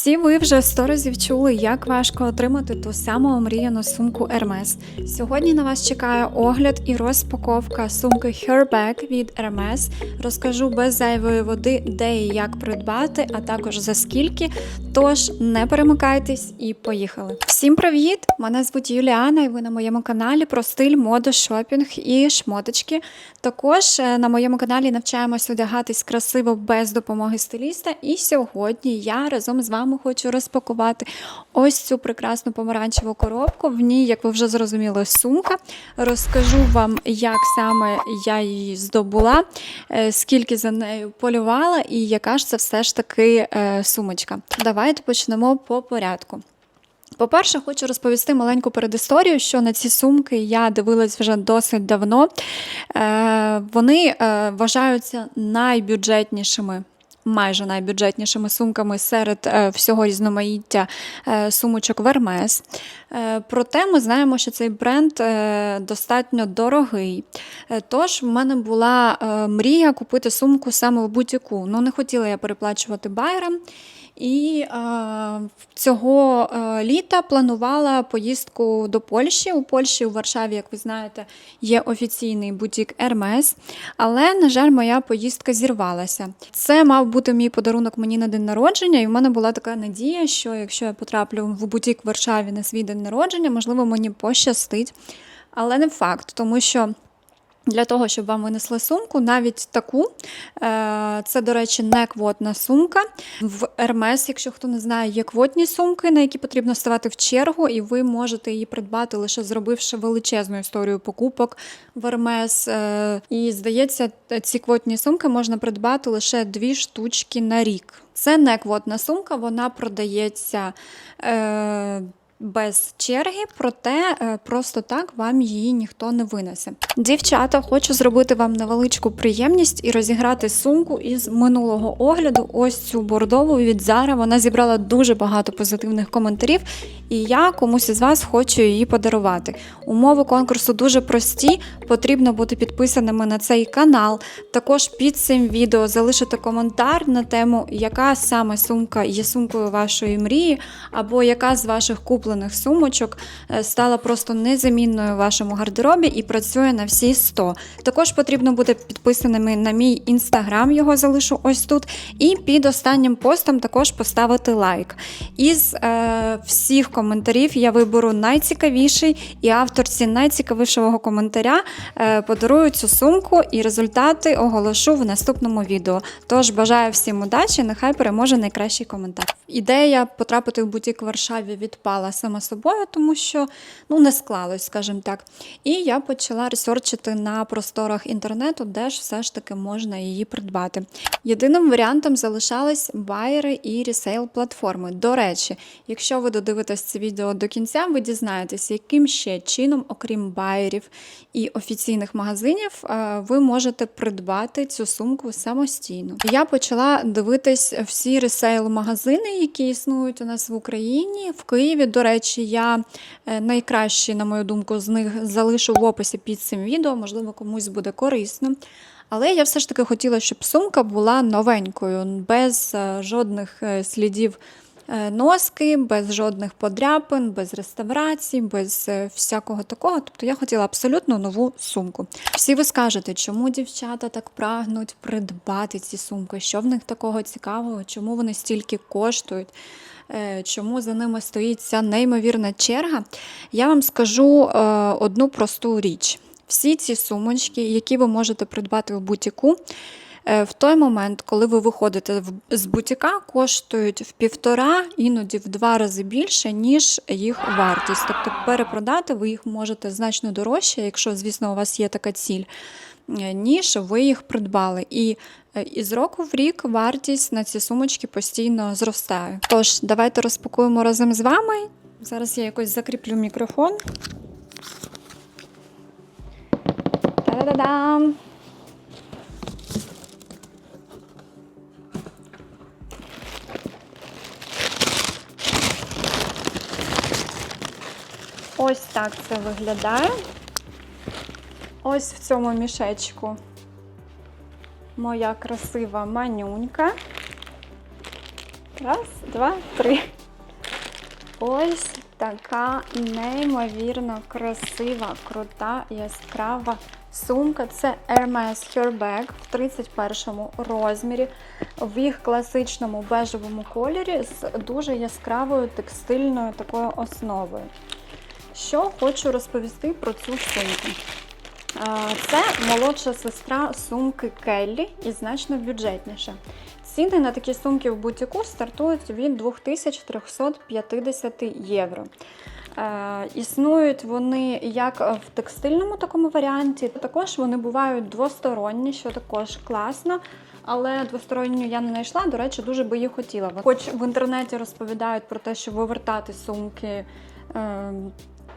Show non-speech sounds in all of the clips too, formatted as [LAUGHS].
Всі ви вже сто разів чули, як важко отримати ту саму омріяну сумку Hermes. Сьогодні на вас чекає огляд і розпаковка сумки Herбag від Hermes. Розкажу без зайвої води, де і як придбати, а також за скільки. Тож не перемикайтесь і поїхали. Всім привіт! Мене звуть Юліана, і ви на моєму каналі про стиль, моду, шопінг і шмоточки. Також е, на моєму каналі навчаємось одягатись красиво без допомоги стиліста. І сьогодні я разом з вами хочу розпакувати ось цю прекрасну помаранчеву коробку. В ній, як ви вже зрозуміли, сумка. Розкажу вам, як саме я її здобула, е, скільки за нею полювала, і яка ж це все ж таки е, сумочка. Давайте почнемо по порядку. По-перше, хочу розповісти маленьку передісторію, що на ці сумки я дивилась вже досить давно. Е, Вони вважаються найбюджетнішими. Майже найбюджетнішими сумками серед е, всього різноманіття е, сумочок Вермес. Е, проте ми знаємо, що цей бренд достатньо дорогий. Тож в мене була мрія купити сумку саме в бутіку. Ну, не хотіла я переплачувати байерам. І е, цього е, літа планувала поїздку до Польщі. У Польщі, у Варшаві, як ви знаєте, є офіційний бутік Hermes, але, на жаль, моя поїздка зірвалася. Це мав бути мій подарунок мені на день народження, і в мене була така надія, що якщо я потраплю в бутік в Варшаві на свій день народження, можливо, мені пощастить. Але не факт, тому що. Для того, щоб вам винесли сумку, навіть таку. Е, Це, до речі, не квотна сумка. В Hermes, якщо хто не знає, є квотні сумки, на які потрібно ставати в чергу, і ви можете її придбати, лише зробивши величезну історію покупок в Hermes. Е, І здається, ці квотні сумки можна придбати лише дві штучки на рік. Це не квотна сумка, вона продається. Без черги, проте е, просто так вам її ніхто не винесе. Дівчата, хочу зробити вам невеличку приємність і розіграти сумку із минулого огляду. Ось цю бордову від Zara. Вона зібрала дуже багато позитивних коментарів, і я комусь із вас хочу її подарувати. Умови конкурсу дуже прості. Потрібно бути підписаними на цей канал. Також під цим відео залишити коментар на тему, яка саме сумка є сумкою вашої мрії, або яка з ваших куплених сумочок е, стала просто незамінною в вашому гардеробі і працює на всі 100. Також потрібно бути підписаними на мій інстаграм, його залишу ось тут. І під останнім постом також поставити лайк. Із е, всіх коментарів я виберу найцікавіший і авторці найцікавішого коментаря е, подарую цю сумку і результати оголошу в наступному відео. Тож бажаю всім удачі, нехай переможе найкращий коментар. Ідея потрапити в бутік в Варшаві відпала сама собою, тому що ну, не склалось, скажімо так. І я почала ресерчити на просторах інтернету, де ж все ж таки можна її придбати. Єдиним варіантом залишались байери і ресейл платформи. До речі, якщо ви додивитесь це відео до кінця, ви дізнаєтесь, яким ще чином, окрім байерів і офіційних магазинів, е, ви можете придбати цю сумку самостійно. Я почала дивитись всі ресейл-магазини, які існують у нас в Україні. В Києві, до речі, я е, найкращі, на мою думку, з них залишу в описі під цим відео, можливо, комусь буде корисно. Але я все ж таки хотіла, щоб сумка була новенькою, без е, жодних е, слідів носки, без жодних подряпин, без реставрацій, без е, всякого такого. Тобто я хотіла абсолютно нову сумку. Всі ви скажете, чому дівчата так прагнуть придбати ці сумки? Що в них такого цікавого? Чому вони стільки коштують? Е, Чому за ними стоїть ця неймовірна черга? Я вам скажу е, одну просту річ. Всі ці сумочки, які ви можете придбати в бутіку, е, в той момент, коли ви виходите з бутіка, коштують в півтора, іноді в два рази більше, ніж їх вартість. Тобто перепродати ви їх можете значно дорожче, якщо, звісно, у вас є така ціль, е, ніж ви їх придбали. І е, із року в рік вартість на ці сумочки постійно зростає. Тож, давайте розпакуємо разом з вами. Зараз я якось закріплю мікрофон. Та-да-да-дам! Ось так це виглядає. Ось в цьому мішечку моя красива манюнька. Раз, два, три. Ось така неймовірно красива, крута, яскрава сумка. Це Hermes Herбag в 31 розмірі, в їх класичному бежевому кольорі з дуже яскравою текстильною такою основою. Що хочу розповісти про цю сумку. Це молодша сестра сумки Келлі і значно бюджетніша. Ціни на такі сумки в бутіку стартують від 2350 євро. Існують вони як в текстильному такому варіанті, також вони бувають двосторонні, що також класно. Але двосторонню я не знайшла, до речі, дуже би її хотіла. Хоч в інтернеті розповідають про те, що вивертати сумки е,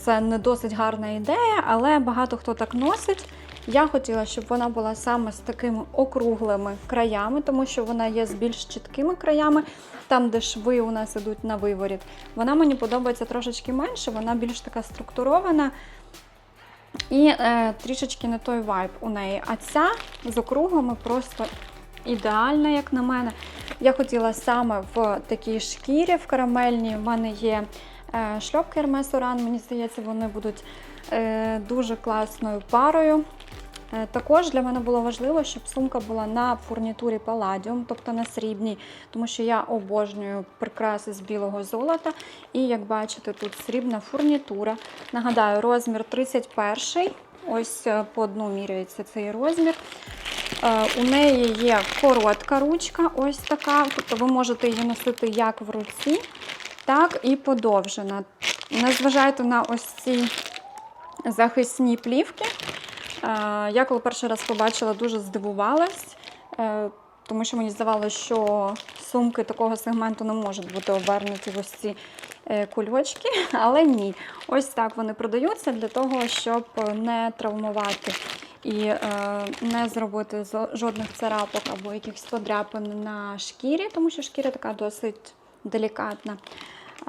це не досить гарна ідея, але багато хто так носить. Я хотіла, щоб вона була саме з такими округлими краями, тому що вона є з більш чіткими краями, там, де шви у нас ідуть на виворіт. Вона мені подобається трошечки менше, вона більш така структурована. І е, трішечки не той вайб у неї. А ця з округлими просто ідеальна, як на мене. Я хотіла саме в такій шкірі, в карамельній. У мене є шльопки Hermes Oran, мені здається, вони будуть е, дуже класною парою. Е, Також для мене було важливо, щоб сумка була на фурнітурі Palladium, тобто на срібній, тому що я обожнюю прикраси з білого золота. І як бачите, тут срібна фурнітура. Нагадаю, розмір 31 Ось е, по дну міряється цей розмір. Е, У неї є коротка ручка, ось така. Тобто ви можете її носити як в руці, так і подовжена. Не зважайте на ось ці захисні плівки. Е, Я коли перший раз побачила, дуже здивувалась, е, тому що мені здавалося, що сумки такого сегменту не можуть бути обернуті в ось ці е, кульочки, [LAUGHS] але ні. Ось так вони продаються для того, щоб не травмувати і не зробити жодних царапок або якихось подряпин на шкірі, тому що шкіра така досить делікатна.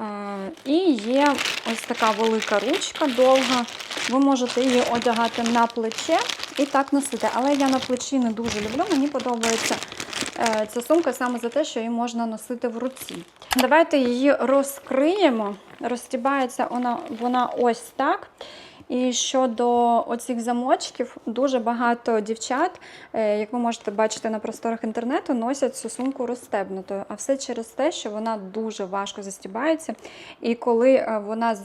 Е, І є ось така велика ручка довга. Ви можете її одягати на плече і так носити. Але я на плечі не дуже люблю. Мені подобається е, ця сумка саме за те, що її можна носити в руці. Давайте її розкриємо. Розтібається вона, вона ось так. І щодо оцих замочків, дуже багато дівчат, е, як ви можете бачити на просторах інтернету, носять цю сумку розстебнутою. А все через те, що вона дуже важко застібається. І коли е, вона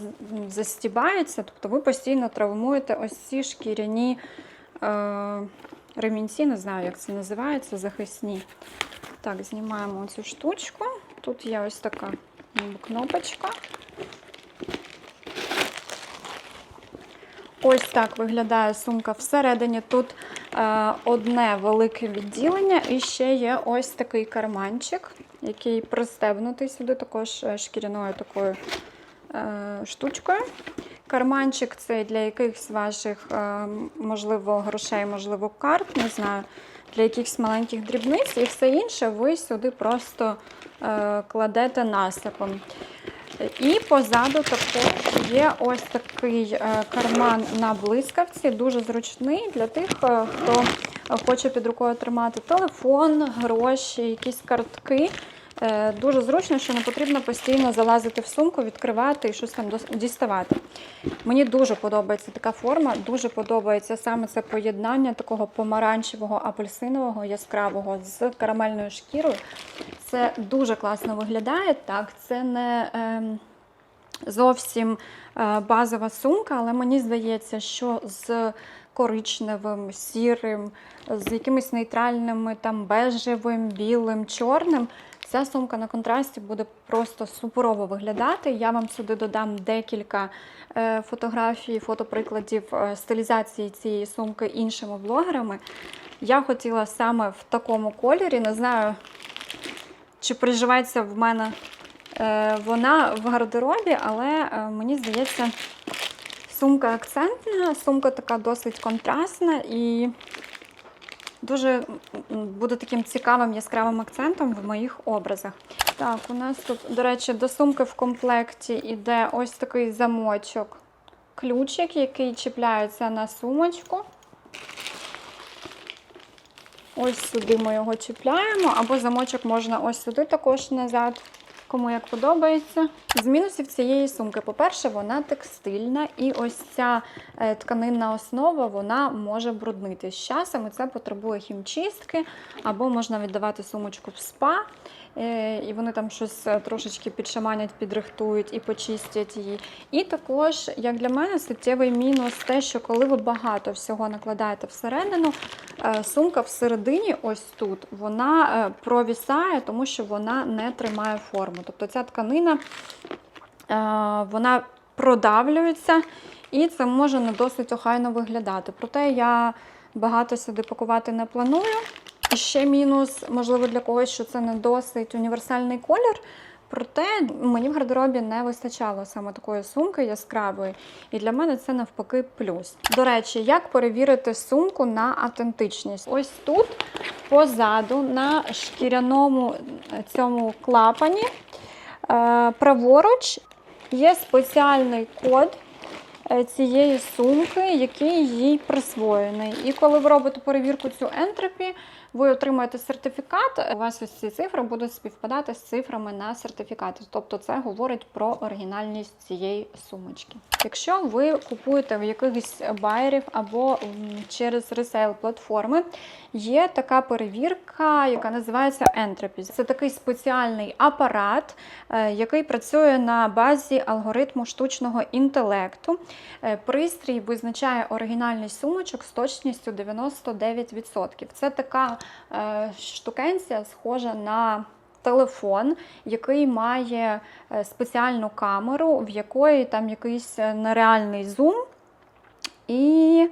застібається, тобто ви постійно травмуєте ось ці шкіряні е, ремінці, не знаю, як це називається, захисні. Так, знімаємо цю штучку. Тут є ось така кнопочка. Ось так виглядає сумка всередині. Тут е, одне велике відділення, і ще є ось такий карманчик, який пристебнутий сюди, також е, шкіряною такою е, штучкою. Карманчик цей для якихось ваших, е, можливо, грошей, можливо, карт, не знаю, для якихось маленьких дрібниць, і все інше ви сюди просто е, кладете насипом. І позаду також є ось такий е, карман на блискавці, дуже зручний для тих, е, хто хоче під рукою тримати телефон, гроші, якісь картки. Е, Дуже зручно, що не потрібно постійно залазити в сумку, відкривати і щось там діставати. Мені дуже подобається така форма, дуже подобається саме це поєднання такого помаранчевого, апельсинового, яскравого з карамельною шкірою. Це дуже класно виглядає. Так, це не ем, зовсім е, базова сумка, але мені здається, що з коричневим, сірим, з якимись нейтральними, там бежевим, білим, чорним. Ця сумка на контрасті буде просто суперово виглядати. Я вам сюди додам декілька е, фотографій, фотоприкладів е, стилізації цієї сумки іншими блогерами. Я хотіла саме в такому кольорі. Не знаю, чи приживеться в мене е, вона в гардеробі, але е, мені здається, сумка акцентна, сумка така досить контрастна і дуже буде таким цікавим яскравим акцентом в моїх образах. Так, у нас тут, до речі, до сумки в комплекті йде ось такий замочок, ключик, який чіпляється на сумочку. Ось сюди ми його чіпляємо, або замочок можна ось сюди також назад кому як подобається. З мінусів цієї сумки, по-перше, вона текстильна, і ось ця е, тканинна основа вона може бруднити з часом. І це потребує хімчистки, або можна віддавати сумочку в спа. Е, І вони там щось е, трошечки підшаманять, підрихтують і почистять її. І також, як для мене, суттєвий мінус те, що коли ви багато всього накладаєте всередину, е, сумка всередині, ось тут, вона провісає, тому що вона не тримає форму. Тобто ця тканина вона продавлюється, і це може не досить охайно виглядати. Проте я багато сюди пакувати не планую. І ще мінус, можливо, для когось, що це не досить універсальний колір. Проте мені в гардеробі не вистачало саме такої сумки яскравої, і для мене це навпаки плюс. До речі, як перевірити сумку на автентичність? Ось тут позаду на шкіряному е, цьому клапані е, праворуч є спеціальний код е, цієї сумки, який їй присвоєний. І коли ви робите перевірку цю entropy, ви отримаєте сертифікат. У вас ось ці цифри будуть співпадати з цифрами на сертифікаті. Тобто це говорить про оригінальність цієї сумочки. Якщо ви купуєте в якихось байерів або через ресейл платформи, є така перевірка, яка називається Entropy. Це такий спеціальний апарат, е, який працює на базі алгоритму штучного інтелекту. Е, Пристрій визначає оригінальність сумочок з точністю 99%. Це така е, штукенція, схожа на телефон, який має е, спеціальну камеру, в якої там якийсь е, нереальний зум. І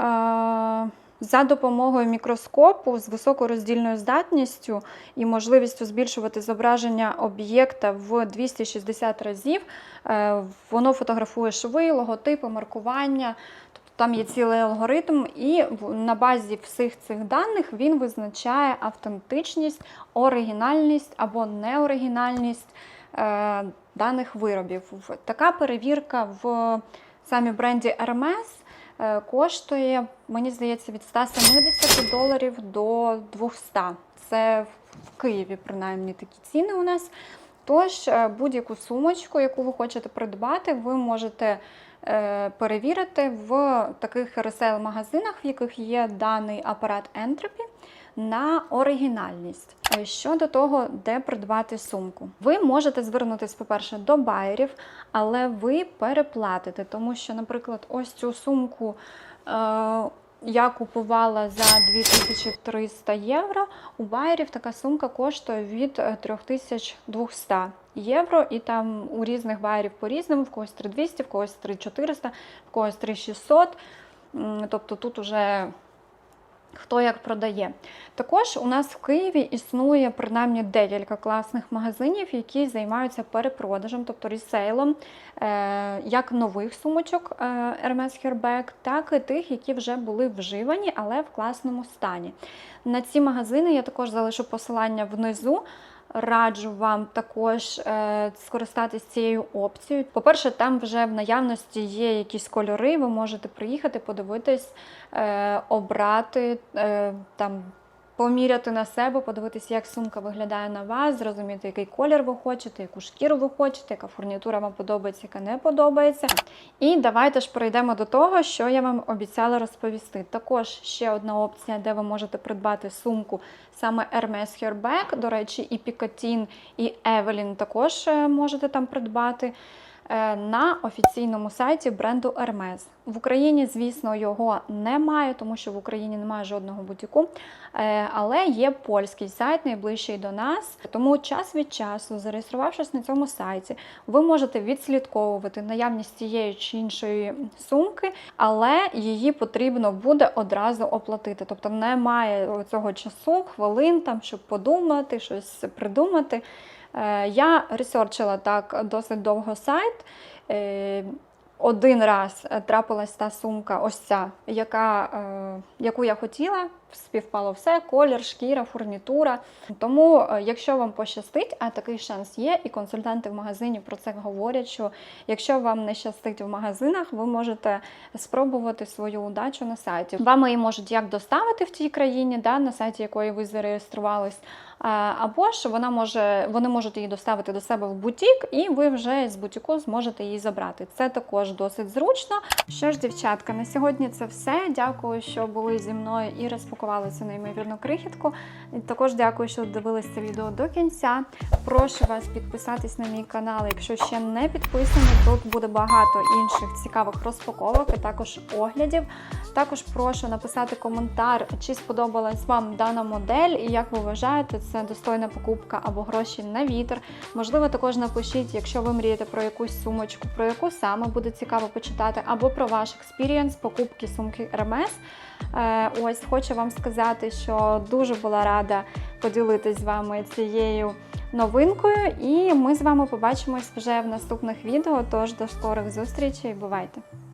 е, за допомогою мікроскопу з високороздільною здатністю і можливістю збільшувати зображення об'єкта в 260 разів, е, воно фотографує шви, логотипи, маркування. Там є цілий алгоритм, і на базі всіх цих даних він визначає автентичність, оригінальність або неоригінальність е, даних виробів. Така перевірка в самі бренді Hermes е, коштує, мені здається, від 170 доларів до 200. Це в Києві, принаймні, такі ціни у нас. Тож, е, будь-яку сумочку, яку ви хочете придбати, ви можете перевірити в таких ресейл-магазинах, в яких є даний апарат Entropy, на оригінальність. Е, Щодо того, де придбати сумку, ви можете звернутися, по-перше, до байерів, але ви переплатите, тому що, наприклад, ось цю сумку. Е, я купувала за 2300 євро. У байерів така сумка коштує від е, 3200 євро, і там у різних байерів по-різному, в когось 3200, в когось 3400, в когось 3600. Тобто тут уже хто як продає. Також у нас в Києві існує принаймні декілька класних магазинів, які займаються перепродажем, тобто ресейлом, е, як нових сумочок е, Hermes Herbeck, так і тих, які вже були вживані, але в класному стані. На ці магазини я також залишу посилання внизу. Раджу вам також е, скористатись цією опцією. По-перше, там вже в наявності є якісь кольори, ви можете приїхати, подивитись, е, обрати е, там. Поміряти на себе, подивитися, як сумка виглядає на вас, зрозуміти, який колір ви хочете, яку шкіру ви хочете, яка фурнітура вам подобається, яка не подобається. І давайте ж перейдемо до того, що я вам обіцяла розповісти. Також ще одна опція, де ви можете придбати сумку саме Hermes Herbeck. До речі, і Picotin, і Evelyn також е, можете там придбати. Е, На офіційному сайті бренду Hermes. В Україні, звісно, його немає, тому що в Україні немає жодного бутіку. Е, Але є польський сайт, найближчий до нас. Тому час від часу, зареєструвавшись на цьому сайті, ви можете відслідковувати наявність тієї чи іншої сумки, але її потрібно буде одразу оплатити. Тобто немає цього часу, хвилин, там, щоб подумати, щось придумати. Е, Я ресерчила так досить довго сайт. Е, Один раз трапилась та сумка, ось ця, яка, е, яку я хотіла. Співпало все: колір, шкіра, фурнітура. Тому, е, якщо вам пощастить, а такий шанс є, і консультанти в магазині про це говорять, що якщо вам не щастить в магазинах, ви можете спробувати свою удачу на сайті. Вам її можуть як доставити в тій країні, да, на сайті якої ви зареєструвались. Або ж вона може, вони можуть її доставити до себе в бутік, і ви вже з бутіку зможете її забрати. Це також досить зручно. Що ж, дівчатка, на сьогодні це все. Дякую, що були зі мною і розпакували цю неймовірну крихітку. Також дякую, що дивились це відео до кінця. Прошу вас підписатись на мій канал, якщо ще не підписані. Тут буде багато інших цікавих розпаковок, і також оглядів. Також прошу написати коментар, чи сподобалась вам дана модель, і як ви вважаєте, це достойна покупка або гроші на вітер. Можливо, також напишіть, якщо ви мрієте про якусь сумочку, про яку саме буде цікаво почитати, або про ваш експірієнс покупки сумки Hermes. Е, Ось хочу вам сказати, що дуже була рада поділитись з вами цією новинкою, і ми з вами побачимось вже в наступних відео. Тож до скорих зустрічей. Бувайте!